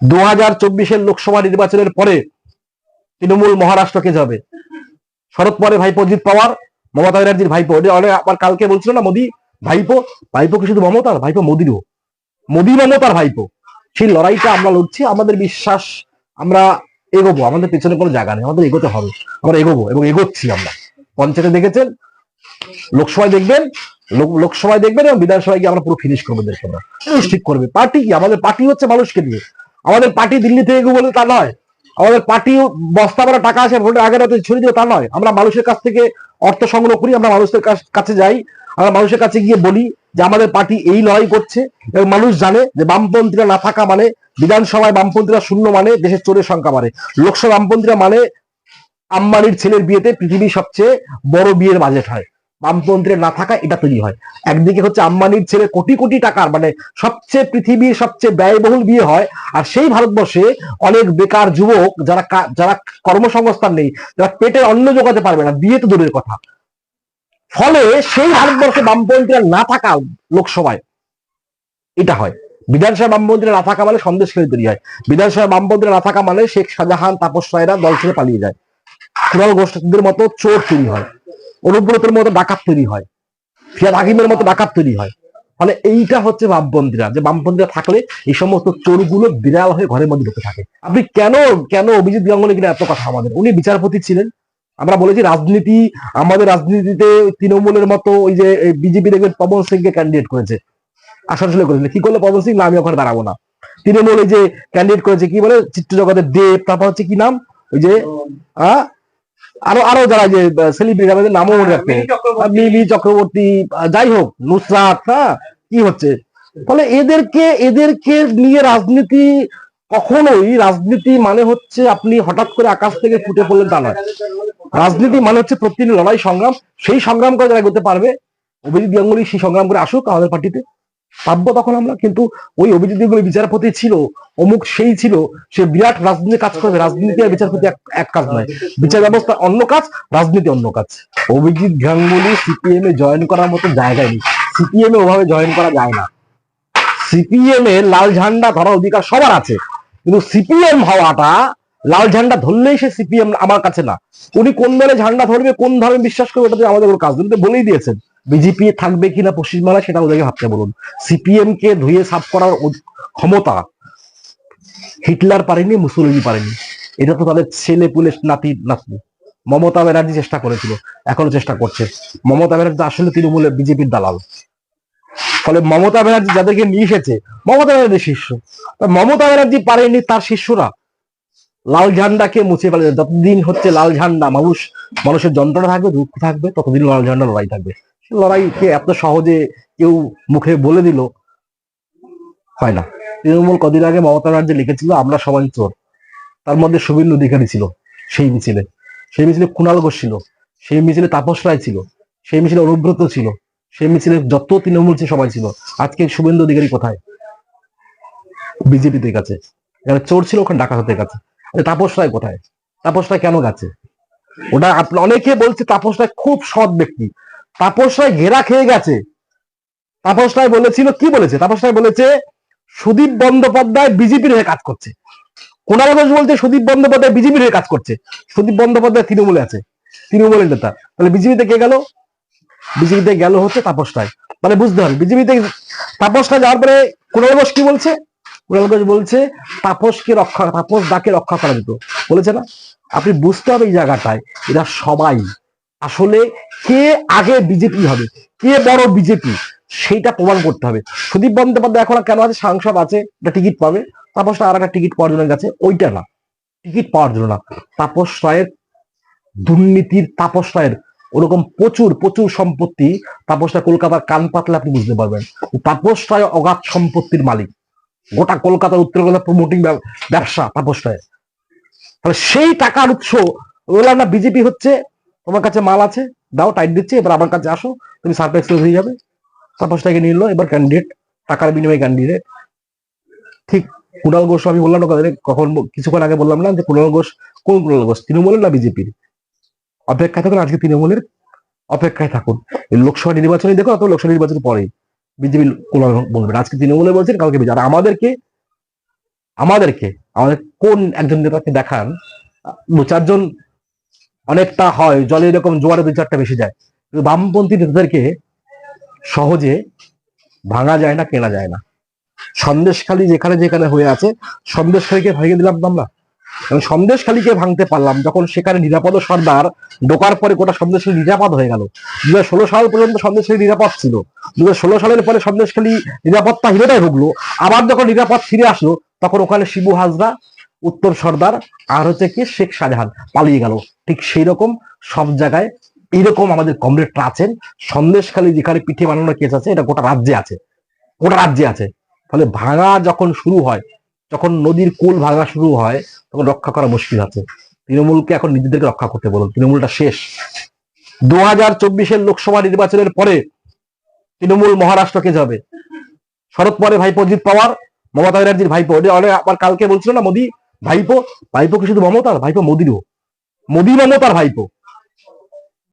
দু হাজার চব্বিশের লোকসভা নির্বাচনের পরে তৃণমূল মহারাষ্ট্রকে যাবে। শরৎ পরে ভাইপো অজিত পাওয়ার, মমতা ব্যানার্জির ভাইপো। অনেক আবার কালকে বলছিল না মোদি? ভাইপো? ভাইপো কি শুধু মমতার? ভাইপো মোদিরও। মোদি মমতার ভাইপো। সেই লড়াইটা আমরা লড়ছি, আমাদের বিশ্বাস আমরা এগোবো। আমাদের পেছনে কোনো জায়গা নেই, আমাদের এগোতে হবে। আমরা এগোবো এবং এগোচ্ছি আমরা। পঞ্চায়েতে দেখেছেন? লোকসভায় দেখবেন? লোকসভায় দেখবেন এবং বিধানসভায় গিয়ে আমরা পুরো ফিনিশ করব দেশকে আমরা। ঠিক করবে। পার্টি কি? আমাদের পার্টি হচ্ছে মানুষকে দিয়ে। আমাদের পার্টি দিল্লি থেকে এগো বলে তা নয়। আমাদের পার্টি বস্তা ভরা টাকা আসে ভোটের আগের রাতে ছড়িয়ে দিও তা নয়। আমরা মানুষের কাছ থেকে অর্থ সংগ্রহ করি, আমরা মানুষের কাছে যাই, আমরা মানুষের কাছে গিয়ে বলি যে আমাদের পার্টি এই লড়াই করছে এবং মানুষ জানে যে বামপন্থীরা না থাকা মানে বিধানসভায় বামপন্থীরা শূন্য মানে দেশের চোরের সংখ্যা মানে লোকসভা বামপন্থীরা মানে আম্বানির ছেলের বিয়েতে পৃথিবীর সবচেয়ে বড় বিয়ের বাজেট হয়। বামপন্থীরা না থাকা এটা তৈরি হয়। একদিকে হচ্ছে আম্বানির ছেলে কোটি কোটি টাকার মানে সবচেয়ে পৃথিবীর সবচেয়ে ব্যয়বহুল বিয়ে হয়, আর সেই ভারতবর্ষে অনেক বেকার যুবক যারা যারা কর্মসংস্থান নেই, যারা পেটের অন্ন জোগাতে পারবে না, বিয়ে তো দূরের কথা। ফলে সেই ভারতবর্ষে বামপন্থীরা না থাকা লোকসভায় এটা হয়। বিধানসভা বামপন্থীরা না থাকা মানে সন্দেশ খেলে তৈরি হয়। বিধানসভা বামপন্থীরা না থাকা মানে শেখ শাহজাহান, তাপস রায়রা দল ছেড়ে পালিয়ে যায়। কুণাল গোষ্ঠীদের মতো চোর তৈরি হয়। অনুব্রতের মতো ডাকাত তৈরি হয়। ফিয়াদ হাকিমের মতো ডাকাত তৈরি হয়। ফলে এইটা হচ্ছে বামপন্থীরা, যে বামপন্থীরা থাকলে এই সমস্ত চোরগুলো বিড়াল হয়ে ঘরের মধ্যে ঢুকে থাকে। আপনি কেন কেন অভিজিৎ গাঙ্গুলি কিনা এত কথা আমাদের? উনি বিচারপতি ছিলেন। আমরা বলেছি রাজনীতি, আমাদের রাজনীতিতে তৃণমূলের মতো ওই যে বিজেপি দেখবেন পবন সিং কে ক্যান্ডিডেট করেছে আসানসোলে করেছিল কি করল পবন সিং? না, আমি ওখানে দাঁড়াবো না। তৃণমূল এই যে ক্যান্ডিডেট করেছে, কি বলে? চিত্র জগতের দেব, তারপর হচ্ছে কি নাম? ওই যে আহ আরও আরও যারা যে সেলিব্রিটি আমাদের নামও মনে রাখতে মিমি চক্রবর্তী। যাই হোক নুসরাত হ্যাঁ কি হচ্ছে? ফলে এদেরকে এদেরকে নিয়ে রাজনীতি কখনোই রাজনীতি মানে হচ্ছে আপনি হঠাৎ করে আকাশ থেকে ফুটে পড়লেন তা নয়। রাজনীতি মানে হচ্ছে প্রতিদিন লড়াই সংগ্রাম। সেই সংগ্রাম করে যারা এগোতে পারবে অভিজিৎ গাঙ্গুলি সেই সংগ্রাম করে আসুক আমাদের পার্টিতে। পাবো তখন আমরা কিন্তু ওই অভিজিৎ গাঙ্গুলি বিচারপতি ছিল, অমুক সেই ছিল, সে বিরাট রাজনীতি কাজ করবে রাজনীতি আর বিচারপতি এক- কাজ নয়। বিচার ব্যবস্থা অন্য কাজ, রাজনীতি অন্য কাজ। অভিজিৎ গাঙ্গুলি সিপিএম এ জয়েন করার মতো জায়গায় নেই। সিপিএম এ ওভাবে জয়েন করা যায় না। সিপিএম এ লাল ঝান্ডা ধরার অধিকার সবার আছে। কিন্তু সিপিএম হওয়াটা, লাল ঝান্ডা ধরলেই সে সিপিএম আমার কাছে না। উনি কোন দলে ঝান্ডা ধরবে, কোন ধর্মে বিশ্বাস করবে ওটাতে আমাদের কাজ। উনি বলেই দিয়েছেন। বিজেপি থাকবে কিনা পশ্চিমবাংলায় সেটা ওদেরকে ভাবতে বলুন। সিপিএম কে ধুয়ে সাফ করার ক্ষমতা হিটলার পারেনি মুসলিনি পারেনি। এটা তো তাদের ছেলে পুলে নাতি নাতনি। মমতা ব্যানার্জি চেষ্টা করেছিল, এখনও চেষ্টা করছে। মমতা ব্যানার্জি আসলে তৃণমূলের বিজেপির দালাল। ফলে মমতা ব্যানার্জি যাদেরকে নিয়ে এসেছে, মমতা ব্যানার্জির শিষ্য। মমতা ব্যানার্জি পারেনি, তার শিষ্যরা। লাল ঝান্ডাকে মুছে ফেলে যতদিন হচ্ছে লাল ঝান্ডা, মানুষ মানুষের যন্ত্রণা থাকবে, দুঃখ থাকবে, ততদিন লাল ঝান্ডা লড়াই থাকবে। লড়াইকে এত সহজে কেউ মুখে বলে দিল? হয় না। তৃণমূল কদিন আগে মমতা ব্যানার্জি লিখেছিল, আমরা সবাই চোর। তার মধ্যে শুভেন্দু অধিকারী ছিল, সেই মিছিলে। সেই মিছিলে কুণাল ঘোষ ছিল, সেই মিছিলে তাপস রায় ছিল, সেই মিছিলে অনুব্রত ছিল, সেই মিছিলে যত তৃণমূল ছিল সবাই ছিল। আজকে শুভেন্দু অধিকারী কোথায়? বিজেপিতে গেছে। এখানে চোর ছিল, ওখানে ডাকাতের কাছে। আরে তাপস রায় কোথায়? তাপস রায় কেন গেছে? ওটা অনেকে বলছে তাপস রায় খুব সৎ ব্যক্তি। তাপস রায় ঘেরা খেয়ে গেছে। তাপস রায় বলেছিল, কি বলেছে? তাপস রায় বলেছে, সুদীপ বন্দ্যোপাধ্যায় বিজেপির হয়ে কাজ করছে। কুণাল ঘোষ বলছে, সুদীপ বন্দ্যোপাধ্যায় বিজেপির হয়ে কাজ করছে। সুদীপ বন্দ্যোপাধ্যায় তৃণমূলে আছে। তৃণমূলের নেতা। তাহলে বিজেপিতে কে গেল? বিজেপিতে গেল হচ্ছে তাপস রায়। মানে বুঝতে হবে বিজেপিতে তাপস রায় যাওয়ার পরে কুণাল ঘোষ কি বলছে? কুণাল ঘোষ বলছে, তাপসকে রক্ষা, তাপস দাকে রক্ষা করা যেত। বলেছে না? আপনি বুঝতে হবে এই জায়গাটায়, এরা সবাই আসলে কে আগে বিজেপি হবে? কে বড় বিজেপি? সেইটা প্রমাণ করতে হবে। সুদীপ বন্দ্যোপাধ্যায় এখন কেন আছে? সাংসদ আছে, একটা টিকিট পাবে। তাপস রায় আর একটা টিকিট পাওয়ার জন্য গেছে। ওইটা না। টিকিট পাওয়ার জন্য না। তাপস রায়ের দুর্নীতির তাপস রায়ের ওরকম প্রচুর প্রচুর সম্পত্তি তাপস রায় কলকাতার কান পাতলে আপনি বুঝতে পারবেন। তাপস রায় অগাধ সম্পত্তির মালিক। গোটা কলকাতা, উত্তর কলকাতা প্রমোটিং ব্যবসা তাপস রায়ের। তাহলে সেই টাকার উৎস, বললাম না, বিজেপি হচ্ছে তোমার কাছে মাল আছে, দাও টাইট দিচ্ছে, এবার আমার কাছে আসো, তুমি সারপ্রাইজ হয়ে যাবে। নিয়ে নিলো, এবার ক্যান্ডিডেট টাকার বিনিময়ে ক্যান্ডিডেট ঠিক, কুণাল ঘোষ, আমি বললাম না কখন- কিছুক্ষণ আগে বললাম না যে কুণাল ঘোষ, কোন কুণাল ঘোষ তৃণমূলের না বিজেপির অপেক্ষায় থাকুন, আজকে তৃণমূলের অপেক্ষায় থাকুন। লোকসভা নির্বাচনে দেখো, অত লোকসভা নির্বাচনের পরে বিজেপি কুণাল বলবেন আজকে তৃণমূলে বলছেন কালকে বিজেপি। আর আমাদেরকে আমাদেরকে, আমাদের কোন একজন নেতাকে দেখান দু চারজন অনেকটা হয়, জলে এরকম জোয়ারে দু চারটা বেশি যায়। কিন্তু বামপন্থী নেতাদেরকে সহজে ভাঙা যায় না, কেনা যায় না। সন্দেশখালি যেখানে যেখানে হয়ে আছে, সন্দেশখালীকে ভেঙে দিলাম আমরা। এবং সন্দেশখালীকে ভাঙতে পারলাম, যখন সেখানে নিরাপদ সর্দার ঢোকার পরে গোটা সন্দেশখালী নিরাপদ হয়ে গেল। দু ষোলো সাল পর্যন্ত সন্দেশখালী নিরাপদ ছিল। দু ষোলো সালের পরে সন্দেশখালী নিরাপত্তা হিরোটাই ভুগলো। আবার যখন নিরাপদ ফিরে আসলো, তখন ওখানে শিবু হাজরা উত্তর সর্দার, আর হচ্ছে কি শেখ শাহজাহান পালিয়ে গেল। ঠিক সেই রকম সব জায়গায় এইরকম আমাদের কমরেডরা আছেন। সন্দেশখালী যেখানে পিঠে বানানোর কেস আছে, এটা গোটা রাজ্যে আছে। গোটা রাজ্যে আছে। ফলে ভাঙা যখন শুরু হয়, যখন নদীর কুল ভাঙা শুরু হয়, তখন রক্ষা করা মুশকিল আছে। তৃণমূলকে এখন নিজেদেরকে রক্ষা করতে বলুন, তৃণমূলটা শেষ। দু হাজার চব্বিশের লোকসভা নির্বাচনের পরে তৃণমূল মহারাষ্ট্রকে যাবে। শরৎ পরে ভাইপো অজিত পাওয়ার, মমতা ব্যানার্জির ভাইপো। আবার কালকে বলছিল না মোদি? ভাইপো ভাইপো কি শুধু মমতার ভাইপো মোদিরও। মোদি মমতার ভাইপো।